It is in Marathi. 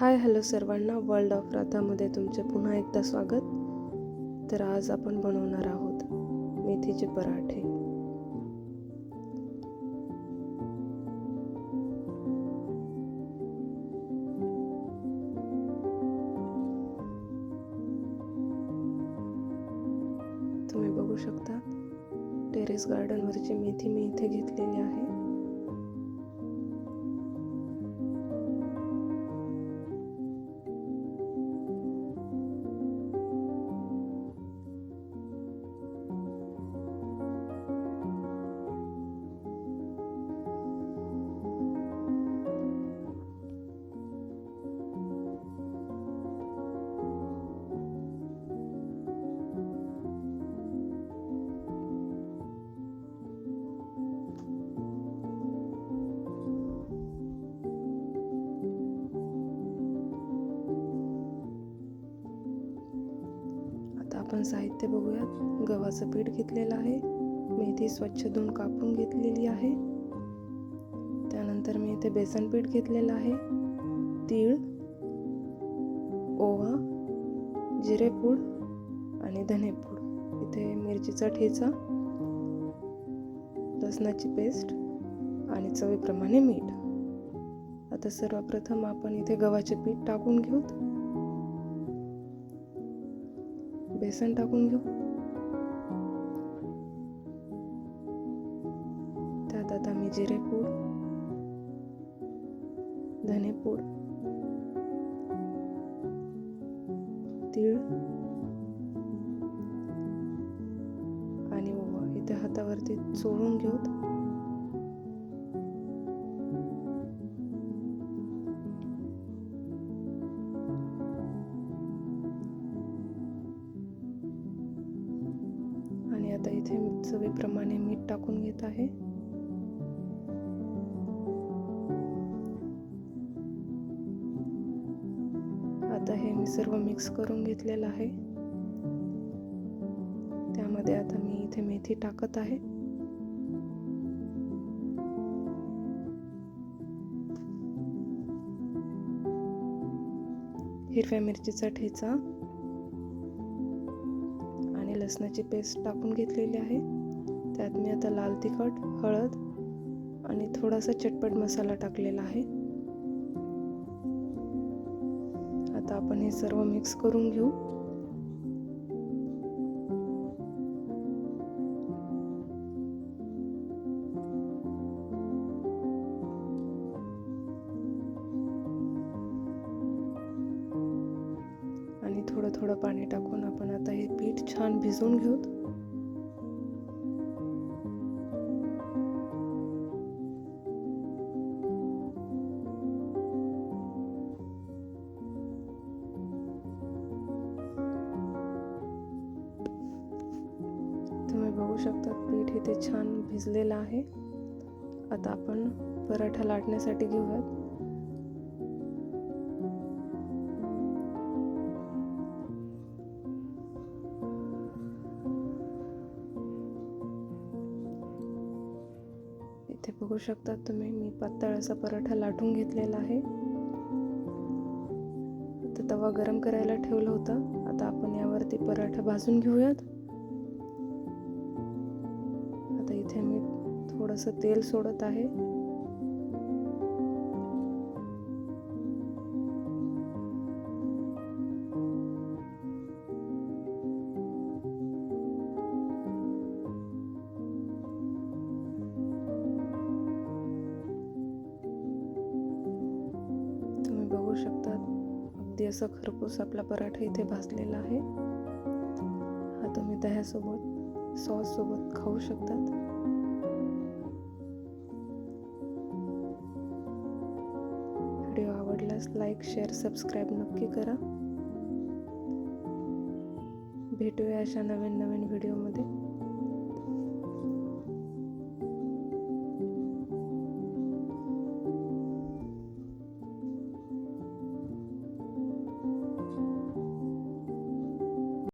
हाय हॅलो सर्वांना. वर्ल्ड ऑफ राधामध्ये तुमचे पुन्हा एकदा स्वागत. तर आज आपण बनवणार आहोत मेथीचे पराठे. तुम्ही बघू शकता टेरेस गार्डनवरची मेथी मी इथे घेतलेली आहे. आपण साहित्य बघूयात. गव्हाचं पीठ घेतलेलं आहे. मेथी स्वच्छ धुवून कापून घेतलेली आहे. त्यानंतर मी इथे बेसन पीठ घेतलेलं आहे. तीळ ओवा जिरेपूड आणि धनेपूड. इथे मिरचीचा ठेचा लसणाची पेस्ट आणि चवीप्रमाणे मीठ. आता सर्वप्रथम आपण इथे गव्हाचे पीठ टाकून घेऊत. बेसन टाकून घेऊ. त्यात आता मी जिरेपूड धनेपूड तीळ आणि ओवा. इथे हातावरती चोळून घेऊत आता इथे चवीप्रमाणे मीठ टाकून घेत आहे. आता हे मी सर्व मिक्स करून घेतलेलं आहे. त्यामध्ये आता मी इथे मेथी टाकत आहे. हिरव्या मिरचीचा ठेचा लसणाची पेस्ट टाकून घेतलेली आहे. त्यात मी आता लाल तिखट हळद आणि थोडासा चटपट मसाला टाकलेला आहे. आता आपण हे सर्व मिक्स करून घेऊ. थोडं थोडं पाणी टाकून आपण आता हे पीठ छान भिजवून घेऊत. तुम्ही बघू शकता पीठ इथे छान भिजलेलं आहे. आता आपण पराठा लाटण्यासाठी घेऊयात. इथे बघू शकता तुम्ही मी पातळाचा पराठा लाटून घेतलेला आहे. आता तवा गरम करायला ठेवला होता. आता आपण यावरती पराठा भाजून घेऊयात. आता इथे मी थोडंसं तेल सोडत आहे. तुम्ही अगदी असं खरपूस आपला पराठा इथे भाजलेला आहे. हा तुम्ही दह्यासोबत सॉस सोबत खाऊ शकतात. व्हिडिओ आवडल्यास लाईक शेअर सबस्क्राईब नक्की करा. भेटूया अशा नवीन नवीन व्हिडिओमध्ये.